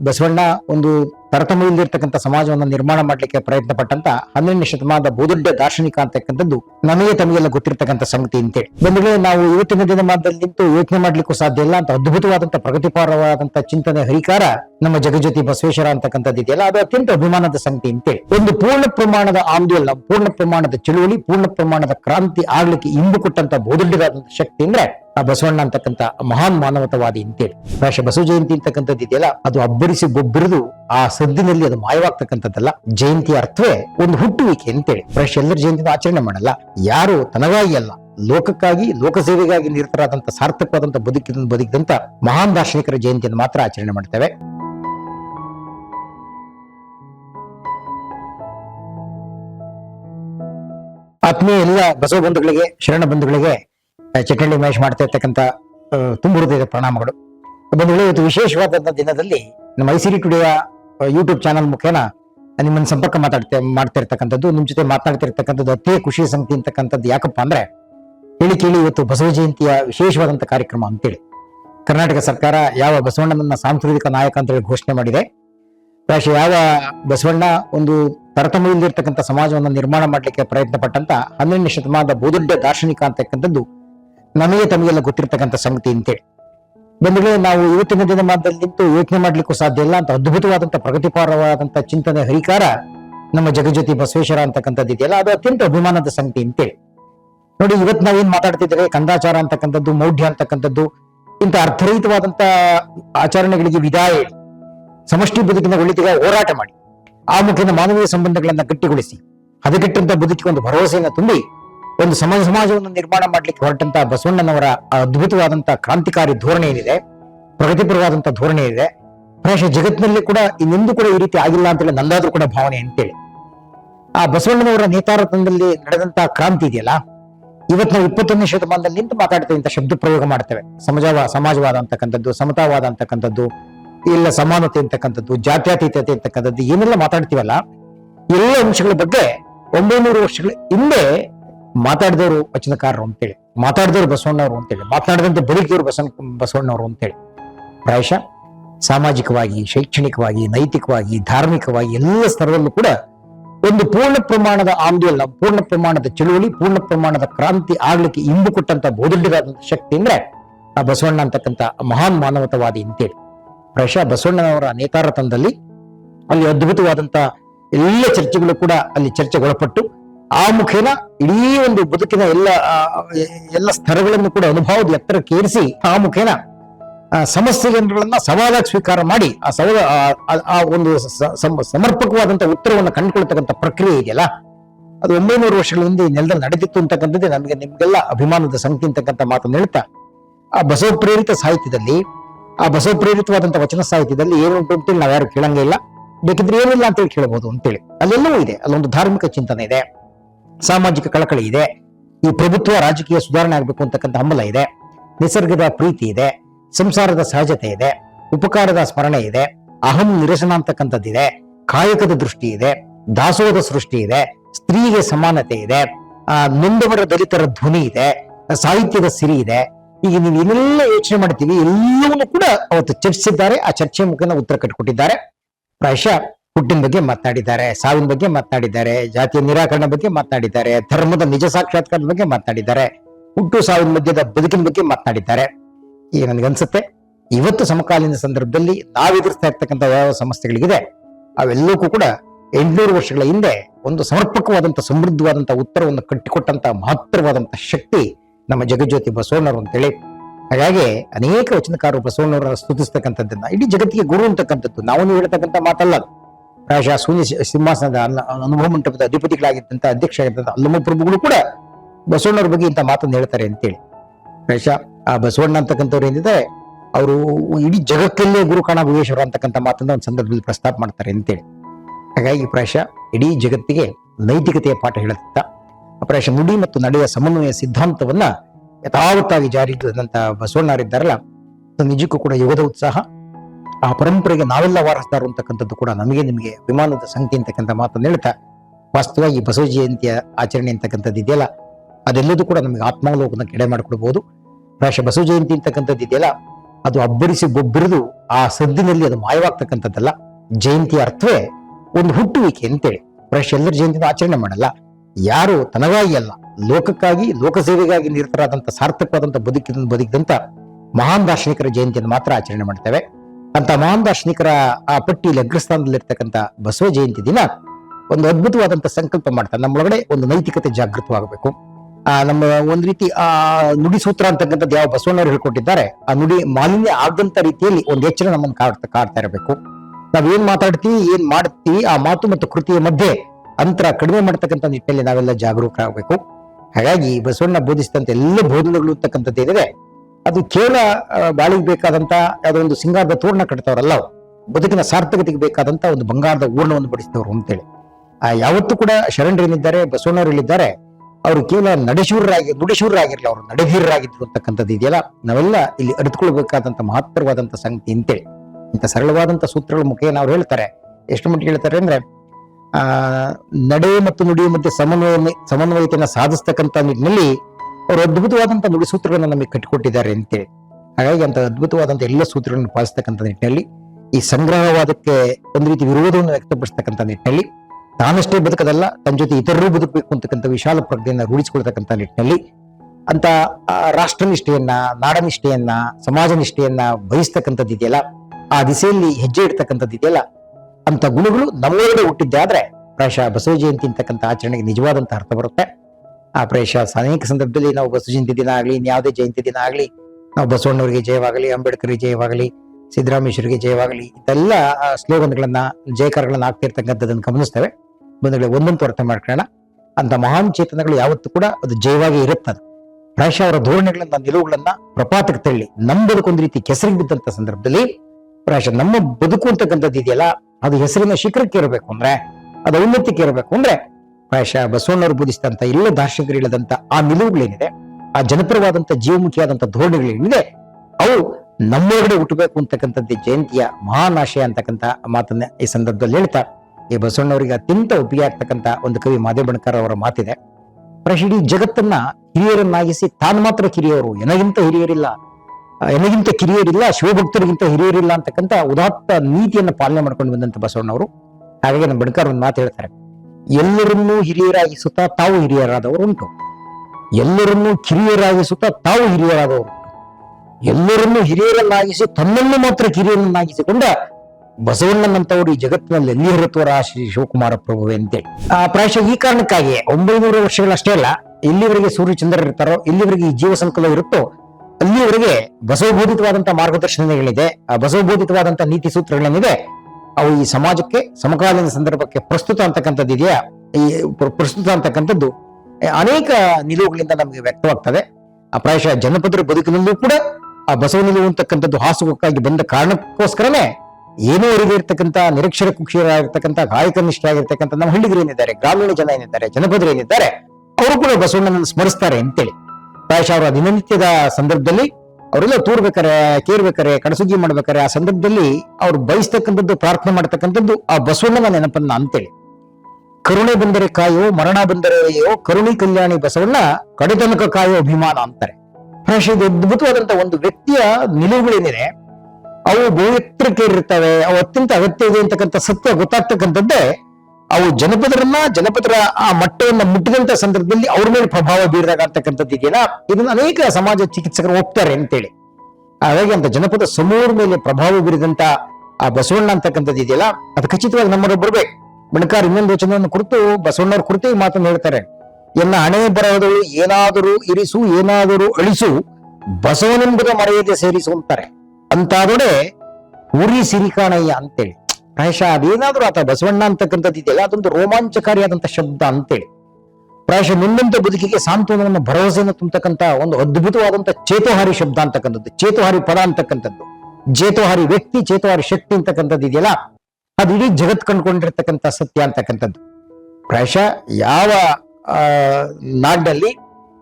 ಬಸವಣ್ಣ ಒಂದು ತರತಮಿಳಿರ್ತಕ್ಕಂಥ ಸಮಾಜವನ್ನು ನಿರ್ಮಾಣ ಮಾಡಲಿಕ್ಕೆ ಪ್ರಯತ್ನ ಪಟ್ಟಂತ ಹನ್ನೆರಡನೇ ಶತಮಾನದ ಬಹುದೊಡ್ಡ ದಾರ್ಶನಿಕ ಅಂತಕ್ಕಂಥದ್ದು ನಮಗೆ ತಮಗೆಲ್ಲ ಗೊತ್ತಿರತಕ್ಕಂಥ ಸಂಗತಿ ಅಂತೇಳಿ ಬಂದ್ರೆ ನಾವು ಇವತ್ತಿನ ದಿನಮಾನದಲ್ಲಿ ನಿಂತು ಯೋಚನೆ ಮಾಡ್ಲಿಕ್ಕೂ ಸಾಧ್ಯ ಇಲ್ಲ ಅಂತ ಅದ್ಭುತವಾದಂತ ಪ್ರಗತಿಪರವಾದಂತಹ ಚಿಂತನೆ ಹರಿಕಾರ ನಮ್ಮ ಜಗಜ್ಯೋತಿ ಬಸವೇಶ್ವರ ಅಂತಕ್ಕಂಥದ್ದು ಇದೆಯಲ್ಲ, ಅದು ಅತ್ಯಂತ ಅಭಿಮಾನದ ಸಂಗತಿ ಅಂತೇಳಿ ಒಂದು ಪೂರ್ಣ ಪ್ರಮಾಣದ ಆಂದೋಲನ ಪೂರ್ಣ ಪ್ರಮಾಣದ ಚಳುವಳಿ, ಪೂರ್ಣ ಪ್ರಮಾಣದ ಕ್ರಾಂತಿ ಆಗ್ಲಿಕ್ಕೆ ಇಂಬು ಕೊಟ್ಟಂತ ಬಹುದೊಡ್ಡದಾದಂತಹ ಶಕ್ತಿ ಅಂದ್ರೆ ಆ ಬಸವಣ್ಣ ಅಂತಕ್ಕಂಥ ಮಹಾನ್ ಮಾನವತವಾದಿ ಅಂತೇಳಿ. ಪ್ರಾಶ ಬಸವ ಜಯಂತಿ ಅಂತಕ್ಕಂಥದ್ದು ಇದೆಯಲ್ಲ, ಅದು ಅಬ್ಬರಿಸಿ ಗೊಬ್ಬರದು ಆ ಸದ್ದಿನಲ್ಲಿ ಅದು ಮಾಯವಾಗ್ತಕ್ಕಂಥದ್ದಲ್ಲ. ಜಯಂತಿ ಅರ್ಥವೇ ಒಂದು ಹುಟ್ಟುವಿಕೆ ಅಂತೇಳಿ. ಪ್ರಾಯಶಃ ಎಲ್ಲರ ಜಯಂತಿನ ಆಚರಣೆ ಮಾಡಲ್ಲ. ಯಾರು ತನಗಾಗಿ ಅಲ್ಲ, ಲೋಕಕ್ಕಾಗಿ ಲೋಕಸೇವೆಗಾಗಿ ನಿರತರಾದಂತಹ ಸಾರ್ಥಕವಾದಂತಹ ಬದುಕಿನ ಬದುಕಿದಂತ ಮಹಾನ್ ದಾರ್ಶನಿಕರ ಜಯಂತಿಯನ್ನು ಮಾತ್ರ ಆಚರಣೆ ಮಾಡ್ತೇವೆ. ಆತ್ಮೀಯ ಎಲ್ಲ ಬಸವ ಬಂಧುಗಳಿಗೆ, ಶರಣ ಬಂಧುಗಳಿಗೆ ಆ, ಚಟ್ಟಳ್ಳಿ ಮಹೇಶ್ ಮಾಡ್ತಾ ಇರ್ತಕ್ಕಂಥ ಆ, ತುಂಬು ಹೃದಯದ ಪ್ರಣಾಮಗಳು ಬಂದು ಇವತ್ತು ವಿಶೇಷವಾದಂಥ ದಿನದಲ್ಲಿ ನಮ್ಮ ಐಸಿರಿ ಟುಡೆಯ ಯೂಟ್ಯೂಬ್ ಚಾನಲ್ ಮುಖೇನ ನಿಮ್ಮನ್ನು ಸಂಪರ್ಕ ಮಾತಾಡ್ತಾ ಮಾಡ್ತಾ ಇರ್ತಕ್ಕಂಥದ್ದು ನಿಮ್ ಜೊತೆ ಮಾತನಾಡ್ತಿರ್ತಕ್ಕಂಥದ್ದು ಅತಿ ಖುಷಿ ಸಂಗತಿ ಅಂತಕ್ಕಂಥದ್ದು ಯಾಕಪ್ಪ ಅಂದ್ರೆ ಹೇಳಿ ಕೇಳಿ ಇವತ್ತು ಬಸವ ಜಯಂತಿಯ ವಿಶೇಷವಾದಂಥ ಕಾರ್ಯಕ್ರಮ ಅಂತೇಳಿ. ಕರ್ನಾಟಕ ಸರ್ಕಾರ ಯಾವ ಬಸವಣ್ಣನನ್ನ ಸಾಂಸ್ಕೃತಿಕ ನಾಯಕ ಅಂತ ಹೇಳಿ ಘೋಷಣೆ ಮಾಡಿದೆ. ಪ್ರಾಶ ಯಾವ ಬಸವಣ್ಣ ಒಂದು ತರತಮಿಳಿರ್ತಕ್ಕಂಥ ಸಮಾಜವನ್ನು ನಿರ್ಮಾಣ ಮಾಡಲಿಕ್ಕೆ ಪ್ರಯತ್ನ ಪಟ್ಟಂತ ಹನ್ನೆರಡನೇ ಶತಮಾನದ ಬಹುದೊಡ್ಡ ದಾರ್ಶನಿಕ ಅಂತಕ್ಕಂಥದ್ದು ನಮಗೆ ತಮಗೆಲ್ಲ ಗೊತ್ತಿರ್ತಕ್ಕಂಥ ಸಂಗತಿ ಅಂತೇಳಿ. ಬಂಧುಗಳೇ, ನಾವು ಇವತ್ತಿನ ದಿನಮಾನದಲ್ಲಿ ನಿಂತು ಯೋಚನೆ ಮಾಡ್ಲಿಕ್ಕೂ ಸಾಧ್ಯ ಇಲ್ಲ ಅಂತ ಅದ್ಭುತವಾದಂತಹ ಪ್ರಗತಿಪರವಾದಂತಹ ಚಿಂತನೆ ಹರಿಕಾರ ನಮ್ಮ ಜಗಜ್ಯೋತಿ ಬಸವೇಶ್ವರ ಅಂತಕ್ಕಂಥದ್ದು ಇದೆಯಲ್ಲ, ಅದು ಅತ್ಯಂತ ಅಭಿಮಾನದ ಸಂಗತಿ ಅಂತೇಳಿ. ನೋಡಿ, ಇವತ್ತು ನಾವೇನ್ ಮಾತಾಡ್ತಿದ್ದೇವೆ? ಕಂದಾಚಾರ ಅಂತಕ್ಕಂಥದ್ದು, ಮೌಢ್ಯ ಅಂತಕ್ಕಂಥದ್ದು, ಇಂಥ ಅರ್ಥರಹಿತವಾದಂತ ಆಚರಣೆಗಳಿಗೆ ವಿದಾಯ ಸಮಷ್ಟಿ ಬದುಕಿನ ಒಳಿತಿಗೆ ಹೋರಾಟ ಮಾಡಿ. ಆ ಮುಖೇನ ಮಾನವೀಯ ಸಂಬಂಧಗಳನ್ನ ಗಟ್ಟಿಗೊಳಿಸಿ. ಹದಗೆಟ್ಟಂತ ಬದುಕಿಗೆ ಒಂದು ಭರವಸೆಯನ್ನು ತುಂಬಿ. ಒಂದು ಸಮಾಜ ಸಮಾಜವನ್ನು ನಿರ್ಮಾಣ ಮಾಡ್ಲಿಕ್ಕೆ ಹೊರಟಂತ ಬಸವಣ್ಣನವರ ಅದ್ಭುತವಾದಂತಹ ಅದ್ಭುತವಾದಂತ ಕ್ರಾಂತಿಕಾರಿ ಧೋರಣೆ ಏನಿದೆ ಪ್ರಗತಿಪರವಾದಂತಹ ಧೋರಣೆ ಇದೆ ಪ್ರಾಯಶಃ ಜಗತ್ತಿನಲ್ಲಿ ಕೂಡ ಇನ್ನೆಂದು ಕೂಡ ಈ ರೀತಿ ಆಗಿಲ್ಲ ಅಂತೇಳಿ ನಂದಾದ್ರೂ ಕೂಡ ಭಾವನೆ ಅಂತೇಳಿ. ಆ ಬಸವಣ್ಣನವರ ನೇತಾರತ್ವದಲ್ಲಿ ನಡೆದಂತ ಕ್ರಾಂತಿ ಇದೆಯಲ್ಲ, ಇವತ್ತು ನಾವು ಇಪ್ಪತ್ತೊಂದನೇ ಶತಮಾನದಲ್ಲಿ ನಿಂತು ಮಾತಾಡ್ತೇವೆ ಅಂತ ಶಬ್ದ ಪ್ರಯೋಗ ಮಾಡ್ತೇವೆ. ಸಮಾಜವ, ಸಮಾಜವಾದ ಅಂತಕ್ಕಂಥದ್ದು, ಸಮತಾವಾದ ಅಂತಕ್ಕಂಥದ್ದು, ಇಲ್ಲ ಸಮಾನತೆ ಅಂತಕ್ಕಂಥದ್ದು, ಜಾತ್ಯತೀತತೆ ಅಂತಕ್ಕಂಥದ್ದು ಏನೆಲ್ಲ ಮಾತಾಡ್ತೀವಲ್ಲ, ಎಲ್ಲ ಅಂಶಗಳ ಬಗ್ಗೆ ಒಂಬೈನೂರು ವರ್ಷಗಳ ಹಿಂದೆ ಮಾತಾಡಿದವರು ವಚನಕಾರರು ಅಂತೇಳಿ, ಮಾತಾಡಿದವರು ಬಸವಣ್ಣವರು ಅಂತೇಳಿ, ಮಾತನಾಡಿದಂತೆ ಬದುಕಿದವರು ಬಸವ ಬಸವಣ್ಣವರು ಅಂತೇಳಿ. ಪ್ರಾಯಶಃ ಸಾಮಾಜಿಕವಾಗಿ, ಶೈಕ್ಷಣಿಕವಾಗಿ, ನೈತಿಕವಾಗಿ, ಧಾರ್ಮಿಕವಾಗಿ ಎಲ್ಲ ಸ್ತರದಲ್ಲೂ ಕೂಡ ಒಂದು ಪೂರ್ಣ ಪ್ರಮಾಣದ ಆಂದೋಲನ ಪೂರ್ಣ ಪ್ರಮಾಣದ ಚಳುವಳಿ, ಪೂರ್ಣ ಪ್ರಮಾಣದ ಕ್ರಾಂತಿ ಆಗ್ಲಿಕ್ಕೆ ಇಂಬು ಕೊಟ್ಟಂತ ಬಹುದೊಡ್ಡದಾದಂತ ಶಕ್ತಿ ಅಂದ್ರೆ ಆ ಬಸವಣ್ಣ ಅಂತಕ್ಕಂಥ ಮಹಾನ್ ಮಾನವತವಾದಿ ಅಂತೇಳಿ. ಪ್ರಾಯಶಃ ಬಸವಣ್ಣನವರ ನೇತಾರತನದಲ್ಲಿ ಅಲ್ಲಿ ಅದ್ಭುತವಾದಂತ ಎಲ್ಲ ಚರ್ಚೆಗಳು ಕೂಡ ಅಲ್ಲಿ ಚರ್ಚೆಗೊಳಪಟ್ಟು ಆ ಮುಖೇನ ಇಡೀ ಒಂದು ಬದುಕಿನ ಎಲ್ಲ ಎಲ್ಲ ಸ್ತರಗಳನ್ನು ಕೂಡ ಅನುಭವದ ಎತ್ತರಕ್ಕೇರಿಸಿ ಆ ಮುಖೇನ ಆ, ಜನರನ್ನ ಸವಾಲಾಗಿ ಸ್ವೀಕಾರ ಮಾಡಿ ಆ ಸವಾಲ ಆ- ಒಂದು ಸಮರ್ಪಕವಾದಂತಹ ಸಮ- ಸಮರ್ಪಕವಾದಂತ ಉತ್ತರವನ್ನು ಕಂಡುಕೊಳ್ತಕ್ಕಂಥ ಪ್ರಕ್ರಿಯೆ ಇದೆಯಲ್ಲ? ಅದು ಒಂಬೈನೂರು ವರ್ಷಗಳ ಹಿಂದೆ ನೆಲದಲ್ಲಿ ನಡೆದಿತ್ತು ಅಂತಕ್ಕಂಥದ್ದೇ ನಮಗೆ ನಿಮ್ಗೆಲ್ಲ ಅಭಿಮಾನದ ಸಂಖ್ಯೆ ಅಂತಕ್ಕಂಥ ಮಾತನ್ನು ಹೇಳ್ತಾ ಆ ಬಸವ ಪ್ರೇರಿತ ಸಾಹಿತ್ಯದಲ್ಲಿ ಆ ಬಸವ ಪ್ರೇರಿತವಾದಂತಹ ವಚನ ಸಾಹಿತ್ಯದಲ್ಲಿ ಏನುಂಟು ಅಂತೇಳಿ ನಾವ್ಯಾರು ಕೇಳಂಗಿಲ್ಲ ಬೇಕಿದ್ರೆ ಏನಿಲ್ಲ ಅಂತೇಳಿ ಕೇಳಬಹುದು ಅಂತೇಳಿ. ಅಲ್ಲೆಲ್ಲವೂ ಇದೆ. ಅಲ್ಲೊಂದು ಧಾರ್ಮಿಕ ಚಿಂತನೆ ಇದೆ. ಸಾಮಾಜಿಕ ಕಳಕಳಿ ಇದೆ. ಈ ಪ್ರಭುತ್ವ ರಾಜಕೀಯ ಸುಧಾರಣೆ ಆಗಬೇಕು ಅಂತಕ್ಕಂಥ ಹಂಬಲ ಇದೆ. ನಿಸರ್ಗದ ಪ್ರೀತಿ ಇದೆ. ಸಂಸಾರದ ಸಹಜತೆ ಇದೆ. ಉಪಕಾರದ ಸ್ಮರಣೆ ಇದೆ. ಅಹಂ ನಿರಸನ ಅಂತಕ್ಕಂಥದ್ದಿದೆ ಕಾಯಕದ ದೃಷ್ಟಿ ಇದೆ. ದಾಸೋಹದ ಸೃಷ್ಟಿ ಇದೆ. ಸ್ತ್ರೀಗೆ ಸಮಾನತೆ ಇದೆ. ಆ, ನೊಂದವರ ದಲಿತರ ಧ್ವನಿ ಇದೆ. ಸಾಹಿತ್ಯದ ಸಿರಿ ಇದೆ. ಈಗ ನೀವು ಏನೆಲ್ಲ ಯೋಚನೆ ಮಾಡ್ತೀವಿ, ಎಲ್ಲವನ್ನೂ ಕೂಡ ಅವತ್ತು ಚರ್ಚಿಸಿದ್ದಾರೆ. ಆ ಚರ್ಚೆ ಮುಖೇನ ಉತ್ತರ ಕಟ್ಟಿಕೊಟ್ಟಿದ್ದಾರೆ. ಪ್ರಾಯಶಃ ಹುಟ್ಟಿನ ಬಗ್ಗೆ ಮಾತನಾಡಿದ್ದಾರೆ, ಸಾವಿನ ಬಗ್ಗೆ ಮಾತನಾಡಿದ್ದಾರೆ, ಜಾತಿಯ ನಿರಾಕರಣೆ ಬಗ್ಗೆ ಮಾತನಾಡಿದ್ದಾರೆ, ಧರ್ಮದ ನಿಜ ಸಾಕ್ಷಾತ್ಕಾರದ ಬಗ್ಗೆ ಮಾತನಾಡಿದ್ದಾರೆ, ಹುಟ್ಟು ಸಾವಿನ ಮಧ್ಯದ ಬದುಕಿನ ಬಗ್ಗೆ ಮಾತನಾಡಿದ್ದಾರೆ ಈಗ ನನಗನ್ಸುತ್ತೆ ಇವತ್ತು ಸಮಕಾಲೀನ ಸಂದರ್ಭದಲ್ಲಿ ನಾವೆದುರಿಸ್ತಾ ಇರ್ತಕ್ಕಂಥ ಯಾವ ಸಮಸ್ಯೆಗಳಿಗಿದೆ, ಅವೆಲ್ಲಕ್ಕೂ ಕೂಡ ಎಂಟುನೂರು ವರ್ಷಗಳ ಹಿಂದೆ ಒಂದು ಸಮರ್ಪಕವಾದಂತಹ ಸಮೃದ್ಧವಾದಂತ ಉತ್ತರವನ್ನು ಕಟ್ಟಿಕೊಟ್ಟಂತ ಮಹತ್ತರವಾದಂತಹ ಶಕ್ತಿ ನಮ್ಮ ಜಗಜ್ಯೋತಿ ಬಸವಣ್ಣರು ಅಂತೇಳಿ ಹಾಗಾಗಿ ಅನೇಕ ವಚನಕಾರರು ಬಸವಣ್ಣವರ ಸ್ತುತಿಸ್ತಕ್ಕಂಥದ್ದನ್ನ, ಇಡೀ ಜಗತ್ತಿಗೆ ಗುರು ಅಂತಕ್ಕಂಥದ್ದು, ನಾವು ನೀವು ಹೇಳ್ತಕ್ಕಂಥ ಮಾತಲ್ಲ ಅದು. ಪ್ರಾಯಶಃ ಸೂರ್ಯ ಸಿಂಹಾಸನದ ಅನುಭವ ಮಂಟಪದ ಅಧಿಪತಿಗಳಾಗಿದ್ದಂಥ ಅಧ್ಯಕ್ಷ ಆಗಿದ್ದಂಥ ಅಲ್ಲಮ ಪ್ರಭುಗಳು ಕೂಡ ಬಸವಣ್ಣವ್ರ ಬಗ್ಗೆ ಇಂಥ ಮಾತನ್ನು ಹೇಳ್ತಾರೆ ಅಂತೇಳಿ. ಪ್ರಾಯಶಃ ಆ ಬಸವಣ್ಣ ಅಂತಕ್ಕಂಥವ್ರು ಏನಿದೆ, ಅವರು ಇಡೀ ಜಗತ್ತಲ್ಲೇ ಗುರು ಕಾಣ ಭುವೇಶ್ವರ ಅಂತಕ್ಕಂಥ ಮಾತನ್ನು ಒಂದು ಸಂದರ್ಭದಲ್ಲಿ ಪ್ರಸ್ತಾಪ ಮಾಡ್ತಾರೆ ಅಂತೇಳಿ. ಹಾಗಾಗಿ ಪ್ರಾಯಶಃ, ಇಡೀ ಜಗತ್ತಿಗೆ ನೈತಿಕತೆಯ ಪಾಠ ಹೇಳುತ್ತ ಪ್ರಾಯಶಃ ನುಡಿ ಮತ್ತು ನಡೆಯ ಸಮನ್ವಯ ಸಿದ್ಧಾಂತವನ್ನ ಯಥಾವತ್ತಾಗಿ ತಂದಂತ ಬಸವಣ್ಣರಿದ್ದಾರಲ್ಲ ನಿಜಕ್ಕೂ ಕೂಡ ಯುಗದ ಉತ್ಸಾಹ ಆ ಪರಂಪರೆಗೆ ನಾವೆಲ್ಲ ವಾರಸ್ದಾರು ಅಂತಕ್ಕಂಥದ್ದು ಕೂಡ ನಮಗೆ ನಿಮಗೆ ವಿಮಾನದ ಸಂಖ್ಯೆ ಅಂತಕ್ಕಂಥ ಮಾತನ್ನು ಹೇಳ್ತಾ, ವಾಸ್ತವವಾಗಿ ಬಸವ ಜಯಂತಿಯ ಆಚರಣೆ ಅಂತಕ್ಕಂಥದ್ದು ಇದೆಯಲ್ಲ, ಅದೆಲ್ಲದೂ ಕೂಡ ನಮಗೆ ಆತ್ಮಾವಲೋಕನ ಕೆಡೆ ಮಾಡಿಕೊಡ್ಬೋದು. ಪ್ರಾಯಶಃ ಬಸವ ಜಯಂತಿ ಅಂತಕ್ಕಂಥದ್ದು ಇದೆಯಲ್ಲ, ಅದು ಅಬ್ಬರಿಸಿ ಬೊಬ್ಬಿರಿದು ಆ ಸದ್ದಿನಲ್ಲಿ ಅದು ಮಾಯವಾಗ್ತಕ್ಕಂಥದ್ದಲ್ಲ. ಜಯಂತಿಯ ಅರ್ಥವೇ ಒಂದು ಹುಟ್ಟುವಿಕೆ ಅಂತೇಳಿ. ಪ್ರಾಯಶಃ ಎಲ್ಲರ ಜಯಂತಿನ ಆಚರಣೆ ಮಾಡಲ್ಲ. ಯಾರು ತನಗಾಗಿ ಅಲ್ಲ, ಲೋಕಕ್ಕಾಗಿ ಲೋಕಸೇವೆಗಾಗಿ ನಿರತರಾದಂಥ ಸಾರ್ಥಕವಾದಂಥ ಬದುಕಿದ ಬದುಕಿದಂತ ಮಹಾನ್ ದಾರ್ಶನಿಕರ ಜಯಂತಿಯನ್ನು ಮಾತ್ರ ಆಚರಣೆ ಮಾಡ್ತೇವೆ. ಅಂತ ಮಹಾನ್ ದಾರ್ಶನಿಕರ ಆ ಪಟ್ಟಿಯಲ್ಲಿ ಅಗ್ರಸ್ಥಾನದಲ್ಲಿರ್ತಕ್ಕಂಥ ಬಸವ ಜಯಂತಿ ದಿನ ಒಂದು ಅದ್ಭುತವಾದಂತ ಸಂಕಲ್ಪ ಮಾಡ್ತಾರೆ. ನಮ್ಮೊಳಗಡೆ ಒಂದು ನೈತಿಕತೆ ಜಾಗೃತವಾಗಬೇಕು. ಆ, ನಮ್ಮ ಒಂದ್ ರೀತಿ ಆ ನುಡಿ ಸೂತ್ರ ಅಂತಕ್ಕಂಥದ್ದು ಯಾವ ಬಸವಣ್ಣವರು ಹೇಳ್ಕೊಟ್ಟಿದ್ದಾರೆ, ಆ ನುಡಿ ಮಾಲಿನ್ಯ ಆಗದಂತ ರೀತಿಯಲ್ಲಿ ಒಂದು ಎಚ್ಚರ ನಮ್ಮನ್ನು ಕಾಡ್ತಾ ಕಾಡ್ತಾ ಇರಬೇಕು. ನಾವ್ ಏನ್ ಮಾತಾಡ್ತೀವಿ, ಏನ್ ಮಾಡ್ತೀವಿ, ಆ ಮಾತು ಮತ್ತು ಕೃತಿಯ ಮಧ್ಯೆ ಅಂತರ ಕಡಿಮೆ ಮಾಡ್ತಕ್ಕಂಥ ನಿಟ್ಟಿನಲ್ಲಿ ನಾವೆಲ್ಲ ಜಾಗರೂಕರಾಗಬೇಕು. ಹಾಗಾಗಿ ಬಸವಣ್ಣ ಬೋಧಿಸಿದಂತ ಎಲ್ಲ ಬೋಧನೆಗಳು ಇರ್ತಕ್ಕಂಥದ್ದು ಏನಿದೆ ಅದು ಕೇವಲ ಬಾಳಿಗೆ ಬೇಕಾದಂತ ಯಾವುದೋ ಒಂದು ಸಿಂಗಾರದ ತೋರಣ ಕಟ್ತವ್ರಲ್ಲ. ಬದುಕಿನ ಸಾರ್ಥಕತೆಗೆ ಬೇಕಾದಂತ ಒಂದು ಬಂಗಾರದ ಊರ್ಣವನ್ನು ಬಡಿಸಿದವರು ಅಂತೇಳಿ. ಆ, ಯಾವತ್ತೂ ಕೂಡ ಶರಣರೇನಿದ್ದಾರೆ ಬಸವಣ್ಣವರಲ್ಲಿದ್ದಾರೆ ಅವರು ಕೇವಲ ನಡೆಶೂರರಾಗಿ, ನುಡಿಶೂರರಾಗಿರ್ಲಿ, ಅವರು ನಡೆಧೀರರಾಗಿದ್ರು ಅಂತಕ್ಕಂಥದ್ದು ಇದೆಯಲ್ಲ? ನಾವೆಲ್ಲ ಇಲ್ಲಿ ಅರಿತುಕೊಳ್ಬೇಕಾದಂತ ಮಹತ್ತರವಾದಂತ ಸಂಗತಿ ಅಂತೇಳಿ. ಇಂಥ ಸರಳವಾದಂತ ಸೂತ್ರಗಳ ಮುಖೇನ ಅವ್ರು ಹೇಳ್ತಾರೆ. ಎಷ್ಟು ಮಟ್ಟಿಗೆ ಹೇಳ್ತಾರೆ ಅಂದ್ರೆ, ಆ ನಡೆ ಮತ್ತು ನುಡಿಯ ಮಧ್ಯೆ ಸಮನ್ವಯ ಸಮನ್ವಯತೆಯನ್ನು ಸಾಧಿಸ್ತಕ್ಕಂಥ ನಿಟ್ಟಿನಲ್ಲಿ ಅವರು ಅದ್ಭುತವಾದಂತ ನುಡಿ ಸೂತ್ರಗಳನ್ನು ನಮಗೆ ಕಟ್ಟಿಕೊಟ್ಟಿದ್ದಾರೆ ಅಂತೇಳಿ ಹಾಗಾಗಿ ಅಂತ ಅದ್ಭುತವಾದಂತ ಎಲ್ಲ ಸೂತ್ರಗಳನ್ನು ಪಾಲಿಸ್ತಕ್ಕಂಥ ನಿಟ್ಟಿನಲ್ಲಿ, ಈ ಸಂಗ್ರಹವಾದಕ್ಕೆ ಒಂದು ರೀತಿ ವಿರೋಧವನ್ನು ವ್ಯಕ್ತಪಡಿಸ್ತಕ್ಕಂಥ ನಿಟ್ಟಿನಲ್ಲಿ, ತಾನಷ್ಟೇ ಬದುಕದಲ್ಲ, ತನ್ನ ಜೊತೆ ಇತರರು ಬದುಕಬೇಕು ಅಂತಕ್ಕಂಥ ವಿಶಾಲ ಪ್ರಜ್ಞೆಯನ್ನು ರೂಢಿಸಿಕೊಳ್ತಕ್ಕಂಥ ನಿಟ್ಟಿನಲ್ಲಿ ಅಂತ ರಾಷ್ಟ್ರನಿಷ್ಠೆಯನ್ನ, ನಾಡನಿಷ್ಠೆಯನ್ನ ಸಮಾಜ ನಿಷ್ಠೆಯನ್ನ ಬಯಸ್ತಕ್ಕಂಥದ್ದು ಇದೆಯಲ್ಲ, ಆ ದಿಸೆಯಲ್ಲಿ ಹೆಜ್ಜೆ ಇಡ್ತಕ್ಕಂಥದ್ದು ಇದೆಯಲ್ಲ ಅಂತ ಗುಣಗಳು ನಮ್ಮೊಳಗಡೆ ಹುಟ್ಟಿದ್ದೆ ಆದ್ರೆ, ಪ್ರಾಯಶಃ ಬಸವ ಜಯಂತಿ ಅಂತಕ್ಕಂಥ ಆಚರಣೆಗೆ ನಿಜವಾದಂತಹ ಅರ್ಥ ಬರುತ್ತೆ. ಆ ಪ್ರೇಷ ಅನೇಕ ಸಂದರ್ಭದಲ್ಲಿ ನಾವು ಬಸವ ಜಯಂತಿ ದಿನ ಆಗಲಿ ಇನ್ಯಾವುದೇ ಜಯಂತಿ ದಿನ ಆಗಲಿ, ನಾವು ಬಸವಣ್ಣವರಿಗೆ ಜಯವಾಗಲಿ, ಅಂಬೇಡ್ಕರ್ಗೆ ಜಯವಾಗಲಿ, ಸಿದ್ದರಾಮೇಶ್ವರಿಗೆ ಜಯವಾಗಲಿ, ಇದೆಲ್ಲ ಸ್ಲೋಗನ್ಗಳನ್ನ, ಜಯಕಾರಗಳನ್ನ ಆಗ್ತಿರ್ತಕ್ಕಂಥದ್ದನ್ನು ಗಮನಿಸ್ತೇವೆ. ಬಂಧುಗಳೇ, ಒಂದೊಂದು ಅರ್ಥ ಮಾಡ್ಕೊಳ್ಳೋಣ. ಅಂತ ಮಹಾನ್ ಚೇತನಗಳು ಯಾವತ್ತೂ ಕೂಡ ಅದು ಜಯವಾಗಿ ಇರುತ್ತದೆ ಪ್ರಾಯಶಃ ಅವರ ಧೋರಣೆಗಳನ್ನ, ನಿಲುವುಗಳನ್ನ ಪ್ರಪಾತಕ್ಕೆ ತಳ್ಳಿ ನಮ್ಮ ಬದುಕೊಂದು ರೀತಿ ಕೆಸರಿಗೆ ಬಿದ್ದಂತ ಸಂದರ್ಭದಲ್ಲಿ, ಪ್ರಾಯಶಃ ನಮ್ಮ ಬದುಕು ಅಂತಕ್ಕಂಥದ್ದು ಇದೆಯಲ್ಲ, ಅದು ಹೆಸರಿನ ಶಿಖರಕ್ಕೆ ಇರಬೇಕು ಅಂದ್ರೆ, ಅದು ಔನ್ನತ್ಯಕ್ಕೆ ಇರಬೇಕು ಅಂದ್ರೆ ಪ್ರಾಯಶಃ ಬಸವಣ್ಣವರು ಬೋಧಿಸಿದಂತ ಎಲ್ಲ ದಾರ್ಶನಿಕರು ಹೇಳಿದಂತ ಆ ನಿಲುವುಗಳೇನಿದೆ, ಆ ಜನಪರವಾದಂತ ಜೀವಮುಖಿಯಾದಂತ ಧೋರಣೆಗಳೇನಿದೆ, ಅವು ನಮ್ಮೊಳಗಡೆ ಹುಟ್ಟಬೇಕು ಅಂತಕ್ಕಂಥದ್ದು ಜಯಂತಿಯ ಮಹಾನ್ ಆಶಯ ಅಂತಕ್ಕಂಥ ಮಾತನ್ನ ಈ ಸಂದರ್ಭದಲ್ಲಿ ಹೇಳ್ತಾ, ಈ ಬಸವಣ್ಣವರಿಗೆ ಅತ್ಯಂತ ಒಪ್ಪಿಗೆ ಆಗ್ತಕ್ಕಂಥ ಒಂದು ಕವಿ ಮಾದೇ ಬಣಕರ್ ಅವರ ಮಾತಿದೆ. ಪ್ರಾಯಶಃ ಇಡೀ ಜಗತ್ತನ್ನ ಹಿರಿಯರನ್ನಾಗಿಸಿ ತಾನು ಮಾತ್ರ ಕಿರಿಯವರು ಎನಗಿಂತ ಹಿರಿಯರಿಲ್ಲ, ಎನಗಿಂತ ಕಿರಿಯರಿಲ್ಲ, ಶಿವಭಕ್ತರಿಗಿಂತ ಹಿರಿಯರಿಲ್ಲ ಅಂತಕ್ಕಂಥ ಉದಾತ್ತ ನೀತಿಯನ್ನು ಪಾಲನೆ ಮಾಡ್ಕೊಂಡು ಬಂದಂತ ಬಸವಣ್ಣವರು. ಹಾಗಾಗಿ ನಮ್ಮ ಬಣಕರ್ ಒಂದು ಮಾತು ಹೇಳ್ತಾರೆ. ಎಲ್ಲರನ್ನೂ ಹಿರಿಯರಾಗಿಸುತ್ತಾ ತಾವು ಹಿರಿಯರಾದವರು ಉಂಟು ಎಲ್ಲರನ್ನೂ ಕಿರಿಯರಾಗಿಸುತ್ತಾ ತಾವು ಹಿರಿಯರಾದವರು ಎಲ್ಲರನ್ನೂ ಹಿರಿಯರನ್ನಾಗಿಸಿ ತನ್ನನ್ನು ಮಾತ್ರ ಕಿರಿಯರನ್ನಾಗಿಸಿಕೊಂಡ ಬಸವಣ್ಣನಂತವರು ಈ ಜಗತ್ತಿನಲ್ಲಿ ಎಲ್ಲಿ ಹೊರತುವರ ಶ್ರೀ ಶಿವಕುಮಾರ ಪ್ರಭು ಅಂತೇಳಿ. ಆ, ಪ್ರಾಯಶಃ ಈ ಕಾರಣಕ್ಕಾಗಿ ಒಂಬೈನೂರು ವರ್ಷಗಳಷ್ಟೇ ಅಲ್ಲ, ಎಲ್ಲಿವರೆಗೆ ಸೂರ್ಯಚಂದ್ರ ಇರ್ತಾರೋ, ಎಲ್ಲಿವರೆಗೆ ಈ ಜೀವ ಸಂಕಲ ಇರುತ್ತೋ, ಅಲ್ಲಿವರೆಗೆ ಬಸವಬೋಧಿತವಾದಂತಹ ಮಾರ್ಗದರ್ಶನಗಳಿದೆ, ಆ ಬಸವಬೋಧಿತವಾದಂತಹ ನೀತಿ ಸೂತ್ರಗಳೇನಿದೆ ಅವು ಈ ಸಮಾಜಕ್ಕೆ ಸಮಕಾಲೀನ ಸಂದರ್ಭಕ್ಕೆ ಪ್ರಸ್ತುತ ಅಂತಕ್ಕಂಥದ್ದು ಇದೆಯಾ? ಈ ಪ್ರಸ್ತುತ ಅಂತಕ್ಕಂಥದ್ದು ಅನೇಕ ನಿಲುವುಗಳಿಂದ ನಮಗೆ ವ್ಯಕ್ತವಾಗ್ತದೆ. ಆ ಪ್ರಾಯಶಃ ಜನಪದರ ಬದುಕಿನಲ್ಲೂ ಕೂಡ ಆ ಬಸವ ನಿಲುವು ಅಂತಕ್ಕಂಥದ್ದು ಹಾಸುಗಕ್ಕಾಗಿ ಬಂದ ಕಾರಣಕ್ಕೋಸ್ಕರನೇ ಏನೋ ಅವರಿಗೆ ಇರ್ತಕ್ಕಂಥ, ನಿರಕ್ಷರ ಕುಕ್ಷರಾಗಿರ್ತಕ್ಕಂಥ ಗಾಯಕ ನಿಷ್ಠರಾಗಿರ್ತಕ್ಕಂಥ ನಮ್ಮ ಹಳ್ಳಿಗರು ಏನಿದ್ದಾರೆ, ಗ್ರಾಮೀಣ ಜನ ಏನಿದ್ದಾರೆ, ಜನಪದರು ಏನಿದ್ದಾರೆ, ಅವರು ಕೂಡ ಬಸವಣ್ಣನನ್ನು ಸ್ಮರಿಸ್ತಾರೆ ಅಂತೇಳಿ. ಪ್ರಾಯಶಃ ಅವರ ದಿನನಿತ್ಯದ ಸಂದರ್ಭದಲ್ಲಿ ಅವರೆಲ್ಲ ತೂರ್ಬೇಕಾರೆ, ಕೇರ್ಬೇಕಾರೆ ಕಡಸುಗಿ ಮಾಡ್ಬೇಕಾರೆ, ಆ ಸಂದರ್ಭದಲ್ಲಿ ಅವ್ರು ಬಯಸ್ತಕ್ಕಂಥದ್ದು ಪ್ರಾರ್ಥನೆ ಮಾಡ್ತಕ್ಕಂಥದ್ದು ಆ ಬಸವಣ್ಣನ ನೆನಪನ್ನ ಅಂತೇಳಿ ಕರುಣೆ ಬಂದರೆ ಕಾಯೋ, ಮರಣ ಬಂದರೆ ಒಯ್ಯೋ ಕರುಣಿ ಕಲ್ಯಾಣಿ ಬಸವಣ್ಣ ಕಡೆತನಕ ಕಾಯೋ ಅಭಿಮಾನ ಅಂತಾರೆ. ಪ್ರಶ್ನೆ ಅದ್ಭುತವಾದಂತಹ ಅದ್ಭುತವಾದಂತ ಒಂದು ವ್ಯಕ್ತಿಯ ನಿಲುವುಗಳೇನಿದೆ, ಅವು ಬಹು ಎತ್ತರಕ್ಕೇರಿರ್ತವೆ ಅವು ಅತ್ಯಂತ ಅಗತ್ಯ ಇದೆ ಅಂತಕ್ಕಂಥ ಸತ್ಯ ಗೊತ್ತಾಗ್ತಕ್ಕಂಥದ್ದೇ ಅವು ಜನಪದರನ್ನ, ಜನಪದರ ಆ ಮಟ್ಟವನ್ನ ಮುಟ್ಟಿದಂತ ಸಂದರ್ಭದಲ್ಲಿ ಅವ್ರ ಮೇಲೆ ಪ್ರಭಾವ ಬೀರಿದಾಗ ಅಂತಕ್ಕಂಥದ್ದು ಇದೆಯಲ್ಲ ಇದನ್ನ ಅನೇಕ ಸಮಾಜ ಚಿಕಿತ್ಸಕರು ಒಪ್ತಾರೆ ಅಂತೇಳಿ. ಹಾಗಾಗಿ ಅಂತ ಜನಪದ ಸಮೂಹದ ಮೇಲೆ ಪ್ರಭಾವ ಬೀರಿದಂತ ಆ ಬಸವಣ್ಣ ಅಂತಕ್ಕಂಥದ್ದು ಇದೆಯಲ್ಲ, ಅದು ಖಚಿತವಾಗಿ ನಮ್ಮಲ್ಲಿ ಬರ್ಬೇಕು. ಮಣಕಾರ ಇನ್ನೊಂದು ವಚನವನ್ನು ಕುರಿತು ಬಸವಣ್ಣವ್ರ ಕುರಿತು ಈ ಮಾತನ್ನು ಹೇಳ್ತಾರೆ. ಎನ್ನ ಹಣೆ ಬರಹದಳು ಏನಾದರೂ ಇರಿಸು, ಏನಾದರೂ ಅಳಿಸು, ಬಸವನೆಂಬುದ ಮರೆಯದೆ ಸೇರಿಸು ಅಂತಾರೆ. ಅಂತಾದೊಡೆ, ಉರಿ ಸಿರಿಕಾಣಯ್ಯ ಅಂತೇಳಿ. ಪ್ರಾಯಶಃ ಅದೇನಾದ್ರೂ ಆತ ಬಸವಣ್ಣ ಅಂತಕ್ಕಂಥದ್ದು ಇದೆಯಲ್ಲ ಅದೊಂದು ರೋಮಾಂಚಕಾರಿಯಾದಂಥ ಶಬ್ದ ಅಂತೇಳಿ. ಪ್ರಾಯಶಃ ಮುಂದಂತ ಬದುಕಿಗೆ ಸಾಂತ್ವನವನ್ನು ಭರವಸೆಯನ್ನು ತುಂಬತಕ್ಕಂತ ಒಂದು ಅದ್ಭುತವಾದಂತಹ ಚೇತೋಹಾರಿ ಶಬ್ದ ಅಂತಕ್ಕಂಥದ್ದು ಚೇತೋಹಾರಿ ಪದ ಅಂತಕ್ಕಂಥದ್ದು ಚೇತೋಹಾರಿ ವ್ಯಕ್ತಿ ಚೇತೋಹಾರಿ ಶಕ್ತಿ ಅಂತಕ್ಕಂಥದ್ದು ಇದೆಯಲ್ಲ ಅದು ಇಡೀ ಜಗತ್ ಕಂಡುಕೊಂಡಿರ್ತಕ್ಕಂಥ ಸತ್ಯ ಅಂತಕ್ಕಂಥದ್ದು. ಪ್ರಾಯಶಃ ಯಾವ ಆ, ನಾಡಿನಲ್ಲಿ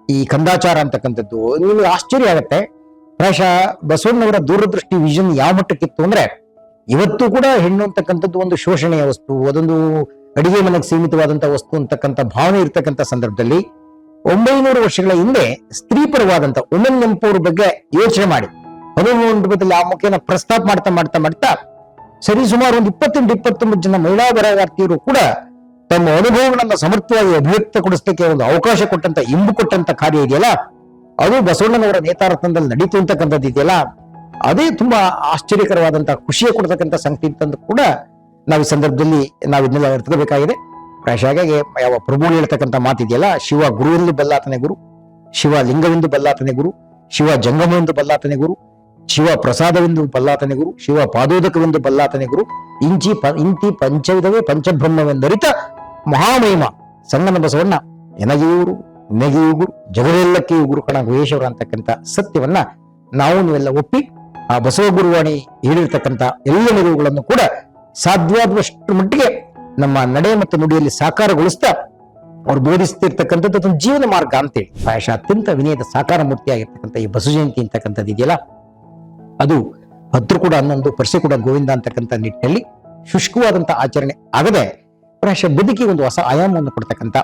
ಈ ಕಂದಾಚಾರ ಅಂತಕ್ಕಂಥದ್ದು ನಿಮಗೆ ಆಶ್ಚರ್ಯ ಆಗತ್ತೆ. ಪ್ರಾಯಶಃ ಬಸವಣ್ಣವರ ದೂರದೃಷ್ಟಿ ವಿಷನ್ ಯಾವ ಮಟ್ಟಕ್ಕಿತ್ತು ಅಂದ್ರೆ ಇವತ್ತು ಕೂಡ ಹೆಣ್ಣು ಅಂತಕ್ಕಂಥದ್ದು ಒಂದು ಶೋಷಣೆಯ ವಸ್ತು, ಅದೊಂದು ಅಡಿಗೆ ಮನೆಗೆ ಸೀಮಿತವಾದಂತಹ ವಸ್ತು ಅಂತಕ್ಕಂಥ ಭಾವನೆ ಇರ್ತಕ್ಕಂಥ ಸಂದರ್ಭದಲ್ಲಿ ಒಂಬೈನೂರು ವರ್ಷಗಳ ಹಿಂದೆ ಸ್ತ್ರೀ ಉಮೆನ್ ಎಂಪವರ್ ಬಗ್ಗೆ ಯೋಚನೆ ಮಾಡಿ. ಹದಿಮೂರು ಮಂಟಪದಲ್ಲಿ ಆ ಮುಖೇನ ಪ್ರಸ್ತಾಪ ಮಾಡ್ತಾ ಮಾಡ್ತಾ ಮಾಡ್ತಾ ಸರಿ ಸುಮಾರು ಒಂದು ಇಪ್ಪತ್ತೆಂಟು, ಇಪ್ಪತ್ತೊಂಬತ್ತು ಜನ ಮಹಿಳಾ ಬರಹಗಾರ್ತಿಯರು ಕೂಡ ತಮ್ಮ ಅನುಭವಗಳನ್ನ ಸಮರ್ಥವಾಗಿ ಅಭಿವ್ಯಕ್ತಗೊಳಿಸಲಿಕ್ಕೆ ಒಂದು ಅವಕಾಶ ಕೊಟ್ಟಂತ, ಇಂಬು ಕೊಟ್ಟಂತ ಕಾರ್ಯ ಇದೆಯಲ್ಲ? ಅದು ಬಸವಣ್ಣನವರ ನೇತಾರತ್ನದಲ್ಲಿ ನಡೀತು ಅಂತಕ್ಕಂಥದ್ದು ಇದೆಯಲ್ಲ ಅದೇ ತುಂಬಾ ಆಶ್ಚರ್ಯಕರವಾದಂತ ಖುಷಿಯ ಕೊಡ್ತಕ್ಕಂಥ ಸಂಗತಿ ಅಂತಂದು ಕೂಡ ನಾವು ಈ ಸಂದರ್ಭದಲ್ಲಿ ನಾವು ಇದನ್ನೆಲ್ಲ ಅರ್ಥಬೇಕಾಗಿದೆ ಪ್ರಾಯಶಃ ಹಾಗಾಗಿ ಯಾವ ಪ್ರಭು ಹೇಳ್ತಕ್ಕಂಥ ಮಾತಿದೆಯಲ್ಲ ಶಿವ ಗುರುವೆಂದು ಬಲ್ಲಾತನೇ ಗುರು, ಶಿವ ಲಿಂಗವೆಂದು ಬಲ್ಲಾತನೇ ಗುರು, ಶಿವ ಜಂಗಮವೆಂದು ಬಲ್ಲಾತನೆ ಗುರು, ಶಿವ ಪ್ರಸಾದವೆಂದು ಬಲ್ಲಾತನೆ ಗುರು, ಶಿವ ಪಾದೋದಕವೆಂದು ಬಲ್ಲಾತನೆ ಗುರು, ಇಂಚಿ ಇಂತಿ ಪಂಚವಿಧವೇ ಪಂಚಬ್ರಹ್ಮವೆಂದರಿತ ಮಹಾಮಹಿಮ ಸಂಗನ ಬಸವಣ್ಣ ಎನಗೆಯೂರು ನಿನಗೆಯೂ ಗುರು, ಜಗದೆಲ್ಲಕ್ಕೆಯೂ ಗುರು ಕಣ ಅಂತಕ್ಕಂಥ ಸತ್ಯವನ್ನ ನಾವು ನೀವೆಲ್ಲ ಒಪ್ಪಿ ಆ ಬಸವ ಗುರುವಾಣಿ ಹೇಳಿರ್ತಕ್ಕಂಥ ಎಲ್ಲ ನಿಲುವುಗಳನ್ನು ಕೂಡ ಸಾಧ್ಯವಾದಷ್ಟು ಮಟ್ಟಿಗೆ ನಮ್ಮ ನಡೆ ಮತ್ತು ನುಡಿಯಲ್ಲಿ ಸಾಕಾರಗೊಳಿಸ್ತಾ ಅವ್ರು ಬೋಧಿಸ್ತಿರ್ತಕ್ಕಂಥದ್ದು ಒಂದು ಜೀವನ ಮಾರ್ಗ ಅಂತೇಳಿ. ಪ್ರಾಯಶಃ ಅತ್ಯಂತ ವಿನಯದ ಸಾಕಾರ ಮೂರ್ತಿಯಾಗಿರ್ತಕ್ಕಂಥ ಈ ಬಸವ ಜಯಂತಿ ಅಂತಕ್ಕಂಥದ್ದು ಇದೆಯಲ್ಲ? ಅದು ಭದ್ರ ಕೂಡ ಹನ್ನೊಂದು ಪರ್ಸೆ ಕೂಡ ಗೋವಿಂದ ಅಂತಕ್ಕಂಥ ನಿಟ್ಟಿನಲ್ಲಿ ಶುಷ್ಕವಾದಂತ ಆಚರಣೆ ಆಗದೆ ಪ್ರಾಯಶಃ ಬದುಕಿಗೆ ಒಂದು ಹೊಸ ಆಯಾಮವನ್ನು ಕೊಡ್ತಕ್ಕಂಥ,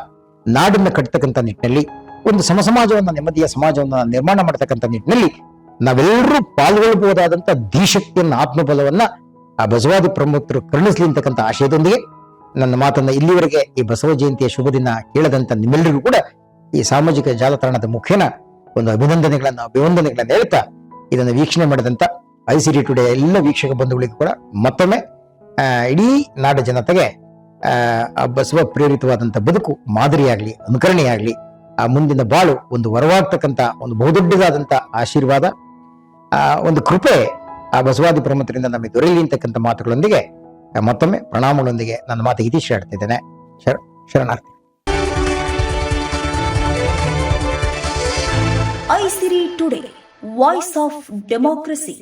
ನಾಡನ್ನು ಕಟ್ಟತಕ್ಕಂಥ ನಿಟ್ಟಿನಲ್ಲಿ ಒಂದು ಸಮ ಸಮಾಜವನ್ನ, ನೆಮ್ಮದಿಯ ಸಮಾಜವನ್ನ ನಿರ್ಮಾಣ ಮಾಡತಕ್ಕಂಥ ನಿಟ್ಟಿನಲ್ಲಿ ನಾವೆಲ್ಲರೂ ಪಾಲ್ಗೊಳ್ಳಬಹುದಾದಂಥ ಧೀಶಕ್ತಿಯನ್ನ ಆತ್ಮಬಲವನ್ನ ಆ ಬಸವಾದಿ ಪ್ರಮುಖರು ಕರುಣಿಸಲಿ ಅಂತಕ್ಕಂಥ ಆಶಯದೊಂದಿಗೆ ನನ್ನ ಮಾತನ್ನ ಇಲ್ಲಿವರೆಗೆ ಈ ಬಸವ ಜಯಂತಿಯ ಶುಭ ದಿನ ಕೇಳದಂತ ನಿಮ್ಮೆಲ್ಲರಿಗೂ ಕೂಡ ಈ ಸಾಮಾಜಿಕ ಜಾಲತಾಣದ ಮುಖೇನ ಒಂದು ಅಭಿನಂದನೆಗಳನ್ನ ಅಭಿವಂದನೆಗಳನ್ನ ಹೇಳ್ತಾ ಇದನ್ನು ವೀಕ್ಷಣೆ ಮಾಡಿದಂತ ಐ ಸಿ ಟುಡೇ ಎಲ್ಲ ವೀಕ್ಷಕ ಬಂಧುಗಳಿಗೂ ಕೂಡ ಮತ್ತೊಮ್ಮೆ ಇಡೀ ನಾಡ ಜನತೆಗೆ ಆ, ಬಸವ ಪ್ರೇರಿತವಾದಂತ ಬದುಕು ಮಾದರಿಯಾಗ್ಲಿ ಅನುಕರಣೆಯಾಗ್ಲಿ ಆ ಮುಂದಿನ ಬಾಳು ಒಂದು ವರವಾಗ್ತಕ್ಕಂತ ಒಂದು ಬಹುದೊಡ್ಡದಾದಂತ ಆಶೀರ್ವಾದ ಒಂದು ಕೃಪೆ ಆ ಬಸವಾದಿ ಪ್ರಮುಖರಿಂದ ನಮಗೆ ದೊರೆಯಲಿ ಅಂತಕ್ಕಂಥ ಮಾತುಗಳೊಂದಿಗೆ ಮತ್ತೊಮ್ಮೆ ಪ್ರಣಾಮಗಳೊಂದಿಗೆ ನನ್ನ ಮಾತು ಇತಿಶ್ರೀ ಆಡ್ತಿದ್ದೇನೆ ಶರ, ಶರಣಾರ್ಥಿ. Aisiri today, voice of democracy.